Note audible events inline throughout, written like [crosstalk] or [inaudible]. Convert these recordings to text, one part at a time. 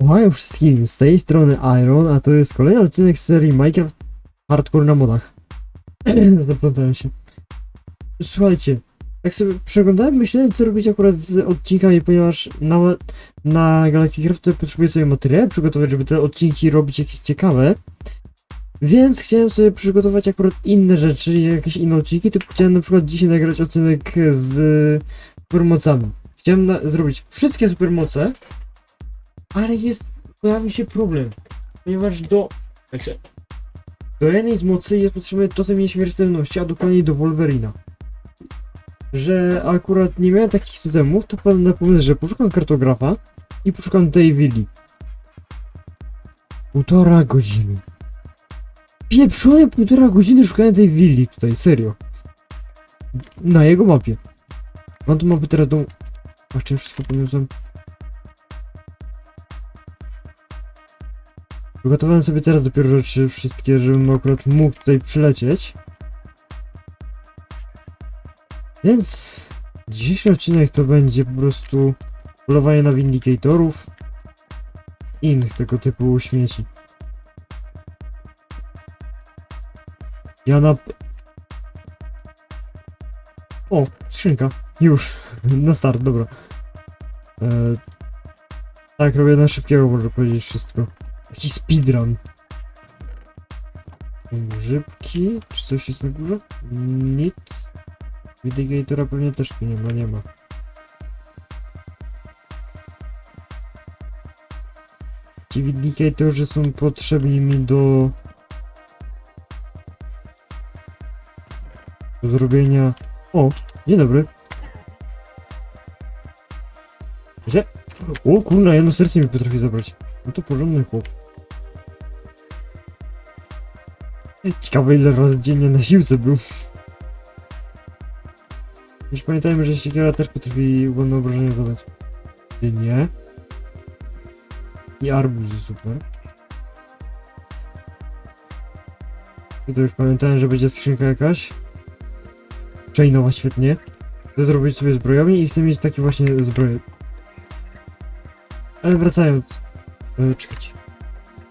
Ohio wszystkim, z tej strony Iron, a to jest kolejny odcinek z serii Minecraft Hardcore na modach. [clears throat] Zaplątałem się. Słuchajcie, jak sobie przeglądałem, myślałem co robić akurat z odcinkami, ponieważ na, na Galactic Craft potrzebuję sobie materiały przygotować, żeby te odcinki robić jakieś ciekawe. Więc chciałem sobie przygotować akurat inne rzeczy, jakieś inne odcinki, typu chciałem na przykład dzisiaj nagrać odcinek z supermocami. Chciałem zrobić wszystkie supermoce, ale jest, pojawił się problem, ponieważ do, znaczy, do jednej z mocy jest potrzebny totem nieśmiertelności, a dokładniej do Wolverina. Że akurat nie miałem takich totemów, to padłem na pomysł, że poszukam kartografa i poszukam tej willi. Półtora godziny. Pieprzone półtora godziny szukałem tej willi tutaj, serio. Na jego mapie. Mam tu mapę teraz do... Patrzcie, wszystko poniosłem. Przygotowałem sobie teraz dopiero rzeczy wszystkie, żebym akurat mógł tutaj przylecieć. Więc dzisiejszy odcinek to będzie po prostu polowanie na windicatorów i innych tego typu śmieci. Ja na... O, skrzynka. Już. [laughs] Na start, dobra. E, tak, robię na szybkiego, można powiedzieć wszystko. Jakiś speedrun. Grzybki? Czy coś jest na górze? Nic. Windicatora pewnie też tu nie ma, nie ma. Ci windicatorzy są potrzebni mi do... do zrobienia... O, dzień dobry. Gdzie? O kurna, jedno serce mi potrafi zabrać. No to porządny chłop. Ciekawe ile razy dziennie na siłce był. Już pamiętajmy, że siekiera też potrafi ładne obrażenia zadać. Ty nie. I arbuzy, super. I to już pamiętałem, że będzie skrzynka jakaś. Chainowa, świetnie. Chcę zrobić sobie zbrojownię i chcę mieć takie właśnie zbroje. Ale wracając. E, czekajcie.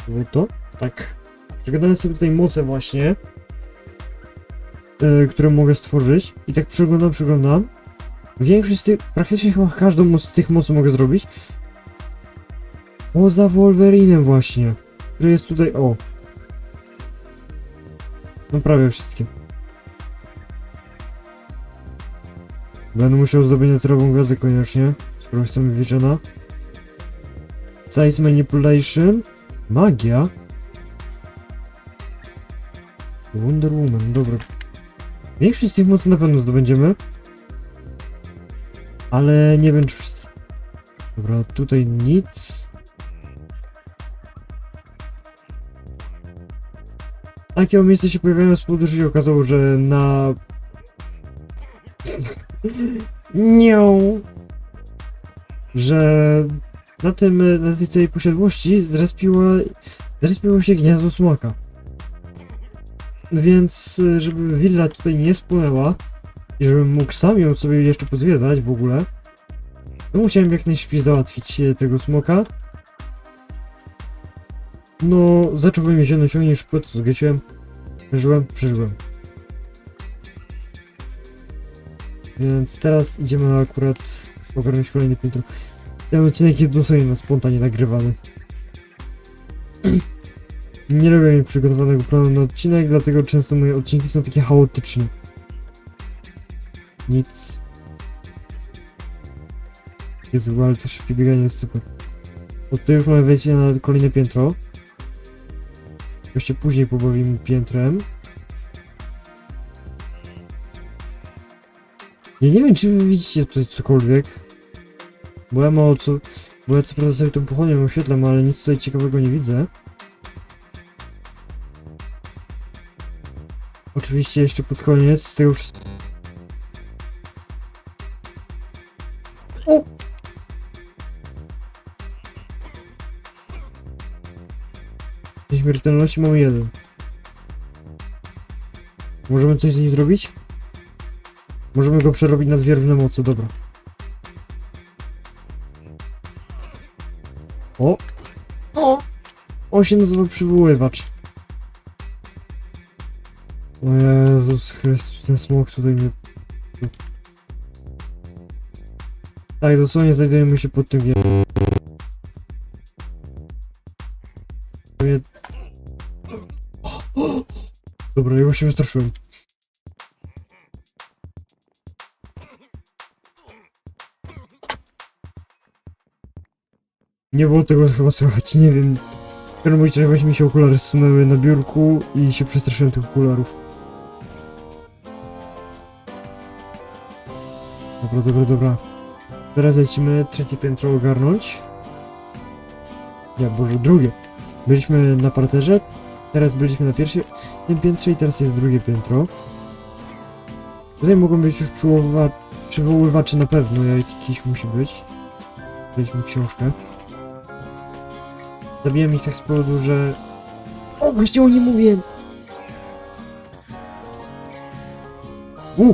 Było to? Tak. Przegadałem sobie tutaj moce właśnie. E, które mogę stworzyć. I tak przeglądam, przeglądam. Większość z tych, praktycznie chyba każdą z tych mocy mogę zrobić. Poza Wolverinem właśnie. Który jest tutaj, o. No prawie wszystkie. Będę musiał zdobyć naturową gwiazdę koniecznie. Skoro chcemy wieczena. Size Manipulation. Magia. Wonder Woman, dobra. Większość z tych mocy na pewno zdobędziemy. Ale nie wiem czy wszystkie. Dobra, tutaj nic. Takie miejsce się pojawiają z powodu, że się okazało, że na... [laughs] Nie. Że na tym, na tej całej posiadłości zrespiło, zrespiło się gniazdo smoka. Więc, y, żeby willa tutaj nie spłynęła i żebym mógł sam ją sobie jeszcze pozwiedzać w ogóle, to musiałem jak najszybciej załatwić e, tego smoka. No, zacząłbym mnie się ciągnie szybko, to zgasiłem. Przeżyłem, przeżyłem. Więc teraz idziemy akurat ogarnąć kolejny piętro. Ten odcinek jest dosłownie na spontanie nagrywany. [clears throat] Nie lubię mieć przygotowanego planu na odcinek, dlatego często moje odcinki są takie chaotyczne. Nic. Jezu, ale to szybkie bieganie jest super. Bo tutaj już mamy wejście na kolejne piętro. Się później pobawimy piętrem. Ja nie wiem, czy wy widzicie tutaj cokolwiek. Bo ja mało co... Bo ja co prawda sobie tą pochłonię oświetlam, ale nic tutaj ciekawego nie widzę. Oczywiście jeszcze pod koniec, to już... O! Śmiertelności mamy jeden. Możemy coś z nim zrobić? Możemy go przerobić na dwie różne moce, dobra. O! O! On się nazywa przywoływacz. O Jezus Chrystus, ten smok tutaj mnie... Tak, dosłownie znajdujemy się pod tym wie- Wie- Dobra, ja już się wystraszyłem. Nie było tego chyba słychać, nie wiem. W każdym razie jakoś mi się okulary zsunęły na biurku i się przestraszyłem tych okularów. Dobra, dobra, dobra. Teraz lecimy trzecie piętro ogarnąć. Nie, Boże, drugie. Byliśmy na parterze, teraz byliśmy na pierwszym piętrze i teraz jest drugie piętro. Tutaj mogą być już przywoływa- przywoływacze na pewno, jakiś musi być. Weźmy książkę. Zabiłem ich tak z powodu, że... O, właśnie o nie mówiłem! U!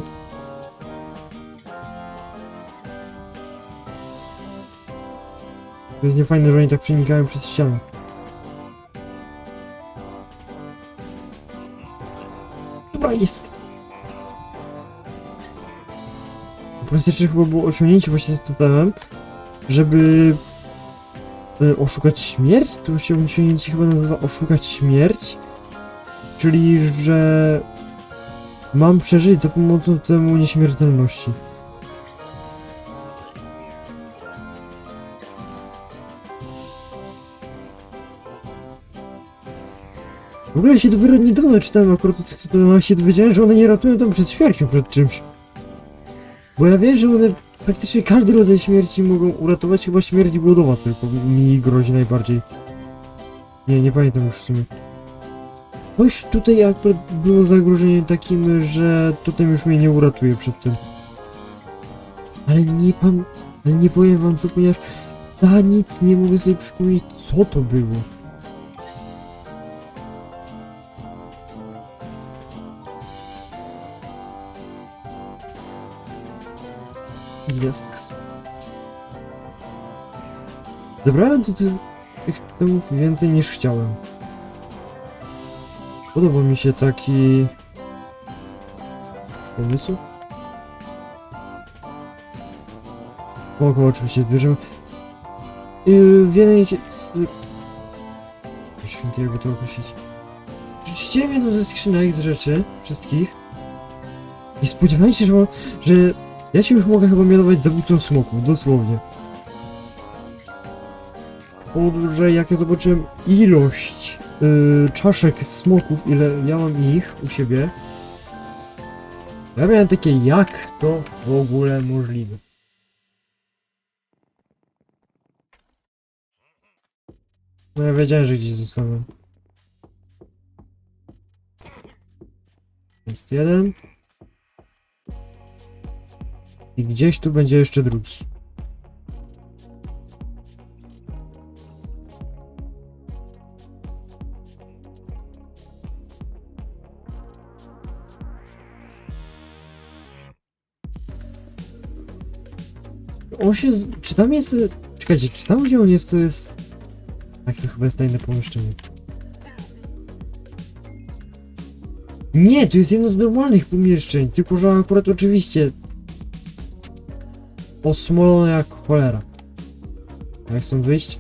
To jest niefajne, że oni tak przenikają przez ścianę. Dobra, jest! Jeszcze chyba było osiągnięcie właśnie totemem, żeby y, oszukać śmierć? To się osiągnięcie chyba nazywa oszukać śmierć. Czyli, że mam przeżyć za pomocą temu nieśmiertelności. W ogóle się dopiero niedawno czytałem akurat o tych tytułach się dowiedziałem, że one nie ratują tam przed śmiercią, przed czymś. Bo ja wiem, że one praktycznie każdy rodzaj śmierci mogą uratować, chyba śmierć głodowa tylko mi grozi najbardziej. Nie, nie pamiętam już w sumie. Coś tutaj akurat było zagrożenie takim, że totem już mnie nie uratuje przed tym. Ale nie pan... Ale nie powiem wam co, ponieważ ja nic nie mogę sobie przypomnieć co to było. Jest. Zebrałem do tych, temów więcej niż chciałem. Podoba mi się taki... pomysł. Spoko, oczywiście zbierzemy. Yy, w jednej z... Święty, jakby to określić. Przeczyściłem jedną ze skrzynek z rzeczy, wszystkich. I spodziewałem się, że, że ja się już mogę chyba mianować zabójcą smoków, dosłownie. Z powodu, że jak ja zobaczyłem ilość yy, czaszek smoków, ile ja mam ich u siebie, ja miałem takie, jak to w ogóle możliwe. No ja wiedziałem, że gdzieś zostałem. Jest jeden. I gdzieś tu będzie jeszcze drugi. On się... Czy tam jest... Czekajcie, czy tam gdzie on jest, to jest... Tak, to chyba jest tajne pomieszczenie. Nie, to jest jedno z normalnych pomieszczeń, tylko że akurat oczywiście osmolone jak cholera. Jak stąd wyjść?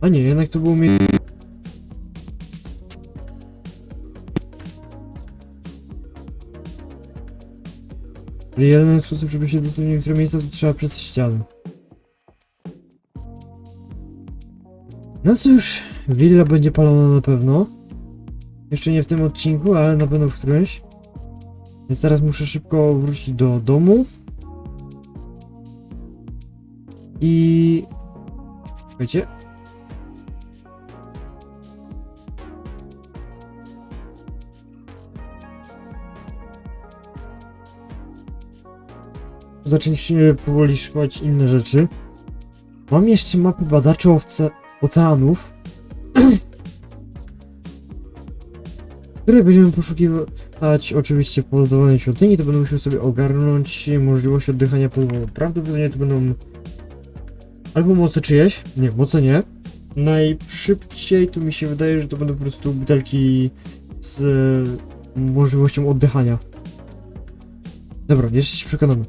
A nie, jednak to było mi... Jedyny sposób, żeby się dostać w niektóre miejsca, to trzeba przez ścianę. No cóż, willa będzie palona na pewno. Jeszcze nie w tym odcinku, ale na pewno w którymś. Więc teraz muszę szybko wrócić do domu. I... Słuchajcie. Zaczęliśmy powoli szukać inne rzeczy. Mam jeszcze mapy badaczy owce oceanów. [clears throat] które będziemy poszukiwać oczywiście po zadowoleniu świątyni, to będę musiał sobie ogarnąć możliwość oddychania pod wodą. Prawdopodobnie to będą albo moce czyjeś, nie, moce nie, najszybciej to mi się wydaje, że to będą po prostu butelki z e, możliwością oddychania. Dobra, jeszcze się przekonamy.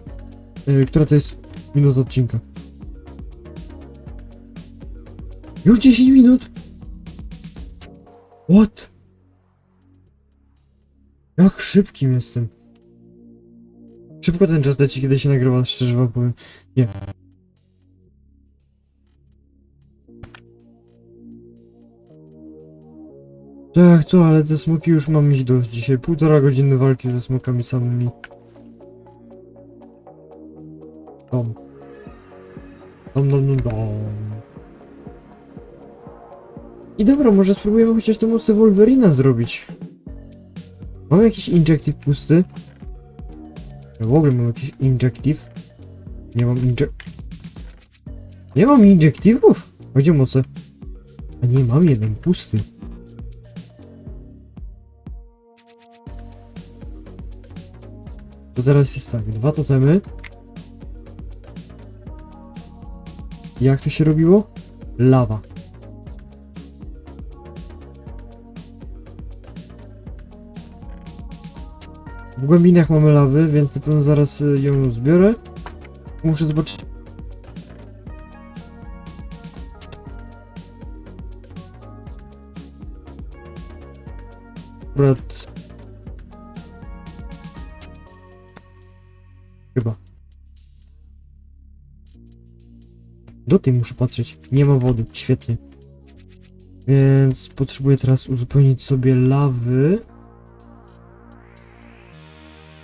E, która to jest minuta odcinka? Już 10 minut? What? Jak szybkim jestem. Szybko ten czas leci, kiedy się nagrywa, szczerze wam powiem. Nie. Tak, co, ale te smoki już mam mieć dość dzisiaj. Półtora godziny walki ze smokami samymi. Dom. Dom, dom, dom, dom. I dobra, może spróbujemy chociaż tę mocy Wolverina zrobić. Mam jakiś injective pusty? Ja w ogóle mam jakiś injective? Nie mam injek... Nie mam injectivów? A Gdzie moce? A nie, mam jeden pusty. To teraz jest tak, dwa totemy. Jak to się robiło? Lawa. W głębinach mamy lawy, więc na pewno zaraz y, ją zbiorę. Muszę zobaczyć. Do tej muszę patrzeć. Nie ma wody. Świetnie. Więc potrzebuję teraz uzupełnić sobie lawy.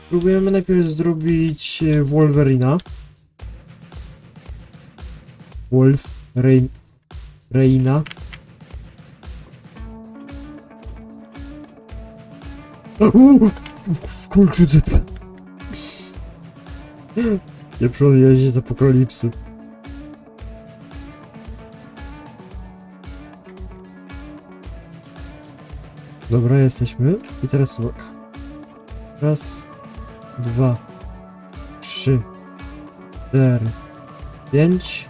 Spróbujemy najpierw zrobić e, Wolverina. Wolf, Rein, Reina. W kulczycy. [laughs] Pieprzony jeździ z apokalipsy. Dobra, jesteśmy. I teraz uwaga. Raz, dwa, trzy, cztery, pięć.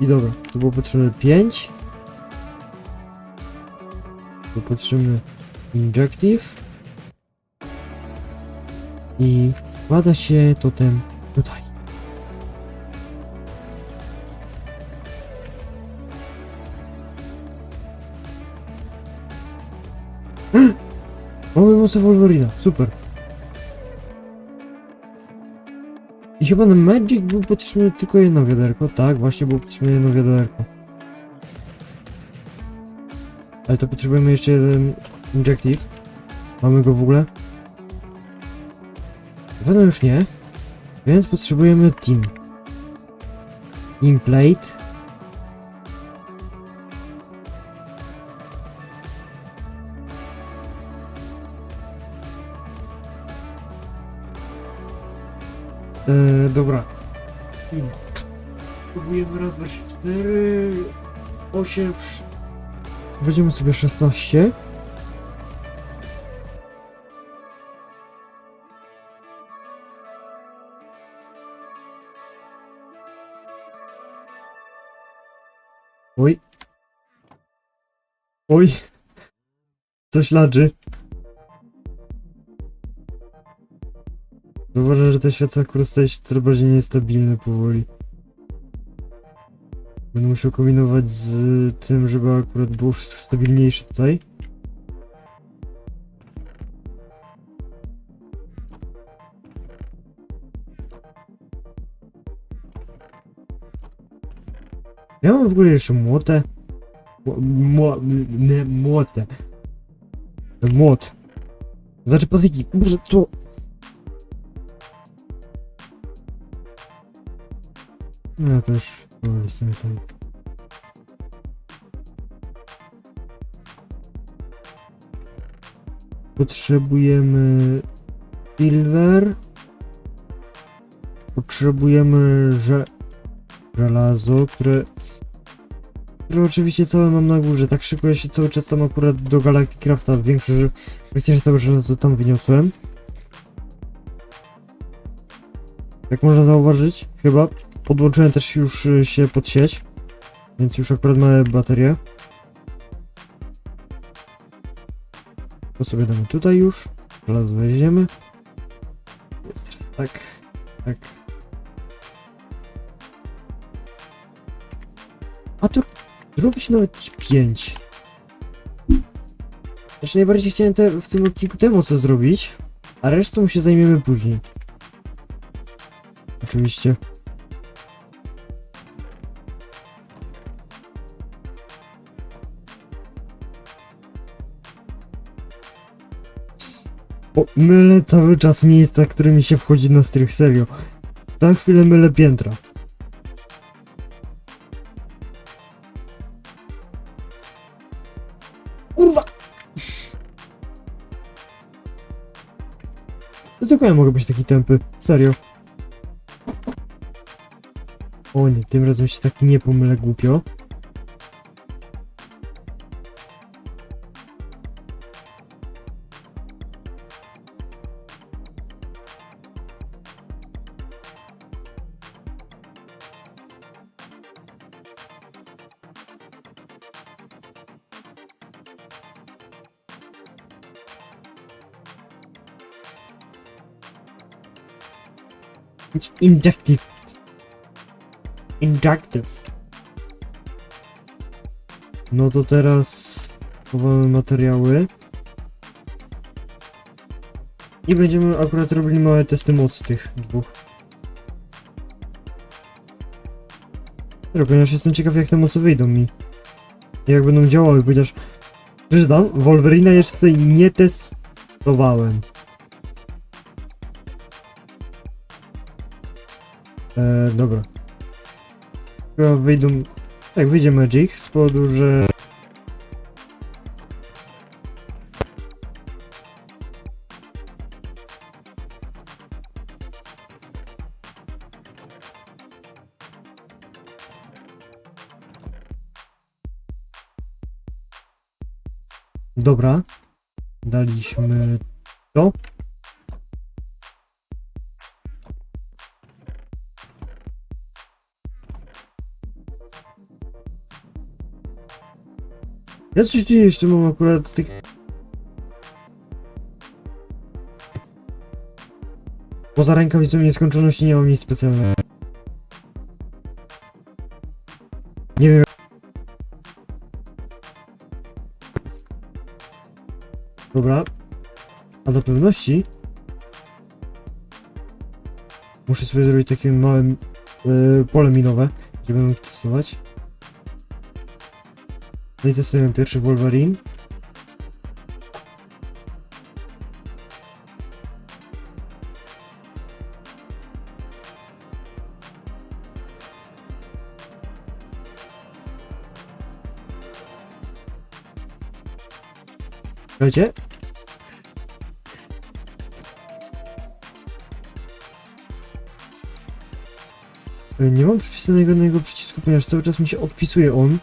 I dobra, to było potrzebne pięć. Tu potrzebny injective. I składa się totem tutaj. Mamy moce Wolverina, super. I chyba na Magic był potrzebne tylko jedno wiaderko. Tak, właśnie było potrzebne jedno wiaderko. Ale to potrzebujemy jeszcze jeden Injective. Mamy go w ogóle? Na pewno już nie. Więc potrzebujemy Team. Team Plate. Eee, dobra. Próbujemy raz, dwa, trzy, cztery, osiem. sz- Weźmiemy sobie 16. Oj. Oj. Coś ladży. Zauważam, że ten świat akurat staje się coraz bardziej niestabilny powoli. Będę musiał kombinować z tym, żeby akurat było wszystko stabilniejsze tutaj. Ja mam w ogóle jeszcze młotę. Mło- młotę. Młot. Znaczy pazyki. Boże, co? No to już powoli z tym. Potrzebujemy silver. Potrzebujemy że żelazo, które które oczywiście całe mam na górze. Tak szykuję się cały czas tam akurat do Galactic Crafta. Większość, że myślę, że całe żelazo tam wyniosłem. Jak można zauważyć, chyba podłączyłem też już y, się pod sieć. Więc już akurat mamy baterię. To sobie damy tutaj już. Teraz weźmiemy. Jest teraz tak, tak. A tu zrobić nawet 5. Znaczy najbardziej chciałem te, w tym odcinku temu co zrobić, a resztą się zajmiemy później. Oczywiście. Mylę cały czas miejsca, którymi się wchodzi na strych, serio. Za chwilę mylę piętra. Kurwa! To tylko ja mogę być taki tępy, serio. O nie, tym razem się tak nie pomylę głupio. Inductive. Inductive. No to teraz chowamy materiały. I będziemy akurat robili małe testy mocy tych dwóch. Ponieważ jestem ciekaw jak te moce wyjdą mi. Jak będą działały, ponieważ przyznam, Wolverina jeszcze nie testowałem. E, dobra. Chyba wyjdą... Tak, wyjdzie Magic z powodu, że... Dobra. Daliśmy to. Ja coś tu jeszcze mam akurat z tych... Poza rękawicą nieskończoności nie mam nic specjalnego. Nie wiem... Dobra. A do pewności... Muszę sobie zrobić takie małe yy, pole minowe, gdzie będę testować. I testujemy pierwszy Wolverine. Słuchajcie. E, Nie mam przypisanego na jego przycisku, ponieważ cały czas mi się odpisuje on.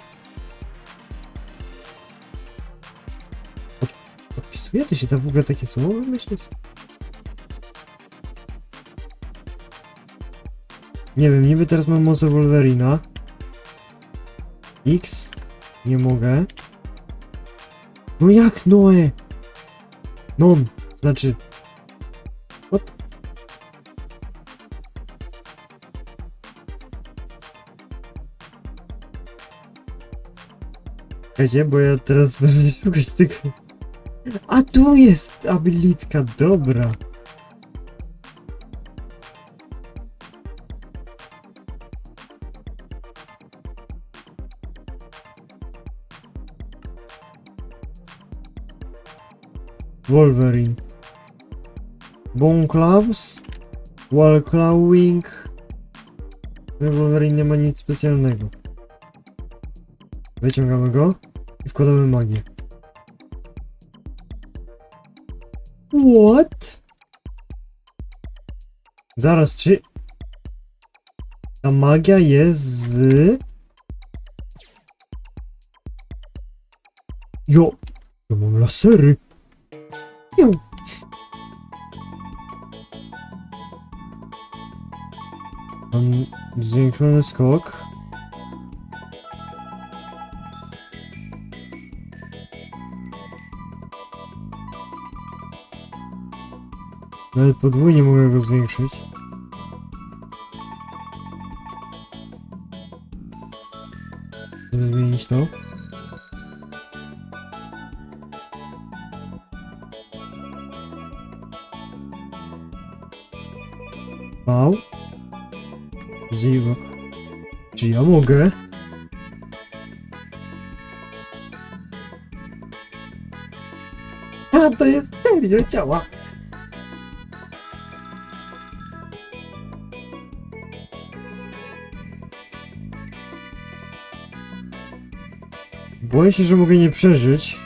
Odpisuje? To się da w ogóle takie słowo wymyślić? Nie wiem, niby teraz mam moce Wolverina. X. Nie mogę. No jak Noe? Non. Znaczy... What? Czekajcie, bo ja teraz będę szukać tego... A tu jest abilitka, dobra. Wolverine. Bone Clubs. Wall Clawing. Wolverine nie ma nic specjalnego. Wyciągamy go i wkładamy magię. What? Zaraz, czy... Ta magia jest z... Jo! Ja mam lasery! Jo! Mam zwiększony skok. Nawet podwójnie mogę go zwiększyć. Żeby zmienić to. Wow. Zero. Czy ja mogę? A, to jest serio działa. Boję się, że mogę nie przeżyć.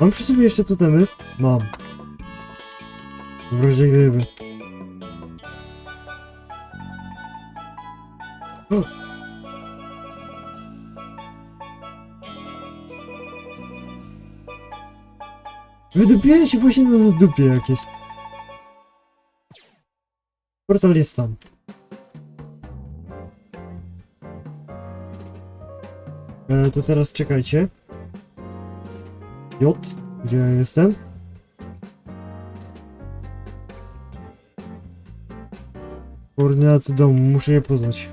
Mam przy sobie jeszcze totemy? Mam. W razie gdyby. Wydupiłem się właśnie na zadupie jakieś. Portal jest tam. E, teraz czekajcie. J, gdzie ja jestem? Koordynaty domu, muszę je poznać.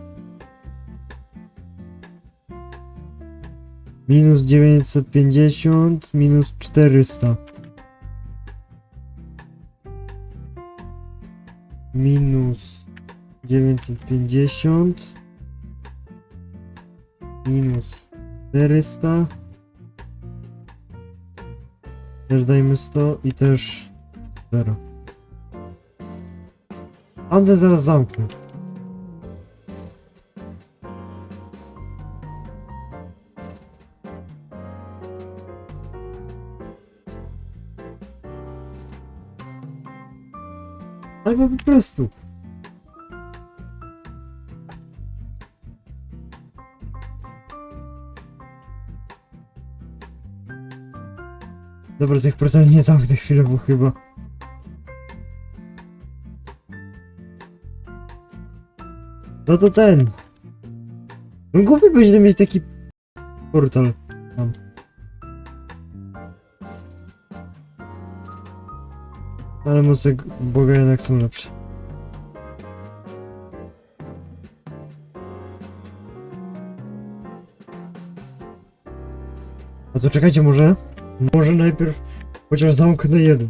Minus 950, minus 400. Minus 950. Minus 400. Też dajmy 100 i też 0. Andę zaraz zamknę. Albo po prostu. Dobra, tych portali nie zamknę chwilę, bo chyba... No to ten. No głupie będzie mieć taki portal tam. Ale moce Boga jednak są lepsze. A to czekajcie, może? Może najpierw chociaż zamknę jeden.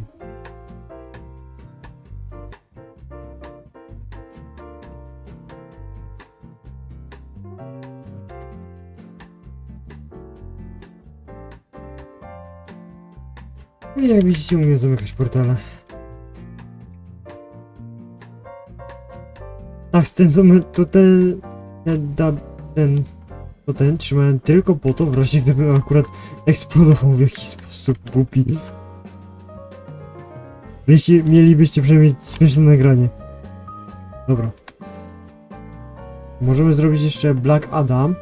Nie, jak widzicie, umiem zamykać portale. Tak, ten to, ten, ten, ten, to ten trzymałem tylko po to, w razie gdybym akurat eksplodował w jakiś sposób głupi. Jeśli mielibyście przynajmniej śmieszne nagranie. Dobra. Możemy zrobić jeszcze Black Adam.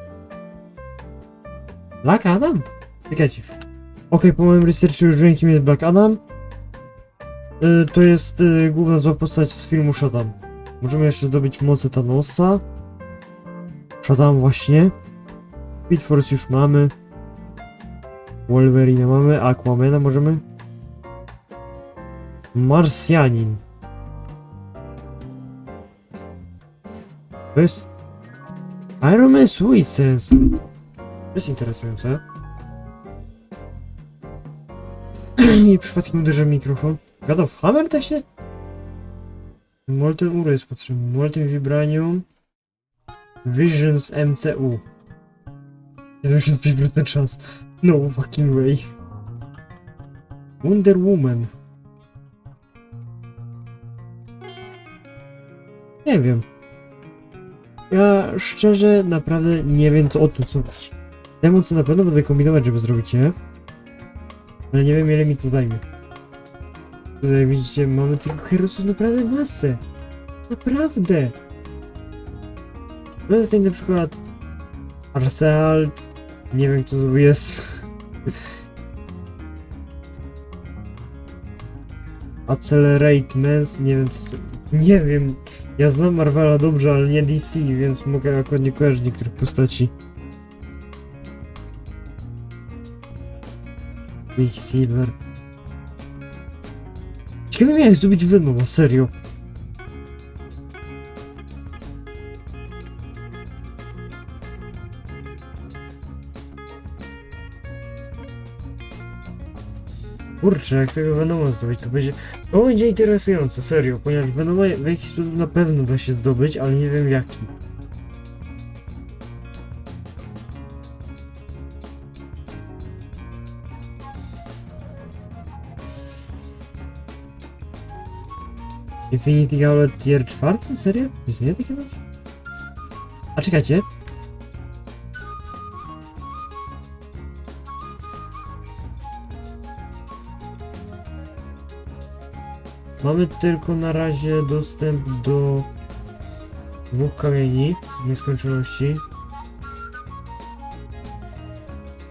Black Adam? Czekajcie. Okej, po moim researchu już wiem kim jest Black Adam. Y, to jest y, główna zła postać z filmu Shazam. Możemy jeszcze zdobyć moce Thanosa. Shazam właśnie. Speed Force już mamy. Wolverine mamy, Aquamana możemy. Marsjanin. To jest... Iron Man Sense. To jest interesujące. [clears throat] I przypadkiem uderzę mikrofon. God of Hammer da się? Molten Uro jest potrzebny. Molten Vibranium. Visions MCU. 75% szans. No fucking way. Wonder Woman. Nie wiem. Ja szczerze naprawdę nie wiem co o tym co. Temu co na pewno będę kombinować, żeby zrobić je. Ale nie wiem ile mi to zajmie. Tutaj widzicie, mamy tych herosów naprawdę masę. Naprawdę. No jest na przykład Arsenal. Nie wiem kto to jest. [laughs] Accelerate Mens, nie wiem co to Nie wiem, ja znam Marvela dobrze, ale nie DC, więc mogę akurat nie kojarzyć niektórych postaci. Quicksilver. Ciekawe mnie jak zrobić Venoma, serio. Kurczę, jak tego Venoma zdobyć, to będzie... To będzie interesujące, serio, ponieważ Venoma w jakiś sposób na pewno da się zdobyć, ale nie wiem jaki. Infinity Gauntlet tier 4? Serio? Istnieje takie coś? A czekajcie. Mamy tylko na razie dostęp do dwóch kamieni nieskończoności.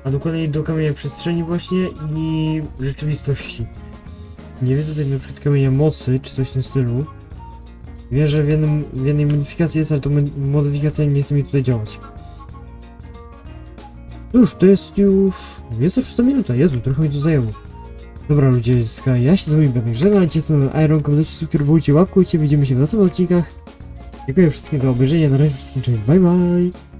A dokładniej do kamienia przestrzeni właśnie i rzeczywistości. Nie widzę tutaj na przykład kamienia mocy czy coś w tym stylu. Wiem, że w, jednym, w jednej modyfikacji jest, ale to mod- modyfikacja nie chce mi tutaj działać. Cóż, to jest już... Jest już 100 minuta, Jezu, trochę mi to zajęło. Dobra ludzie, ja się z wami będę żegnać, jestem Iron, komentujcie, subskrybujcie, łapkujcie, widzimy się w następnych odcinkach. Dziękuję wszystkim za obejrzenie, na razie wszystkim cześć, bye bye!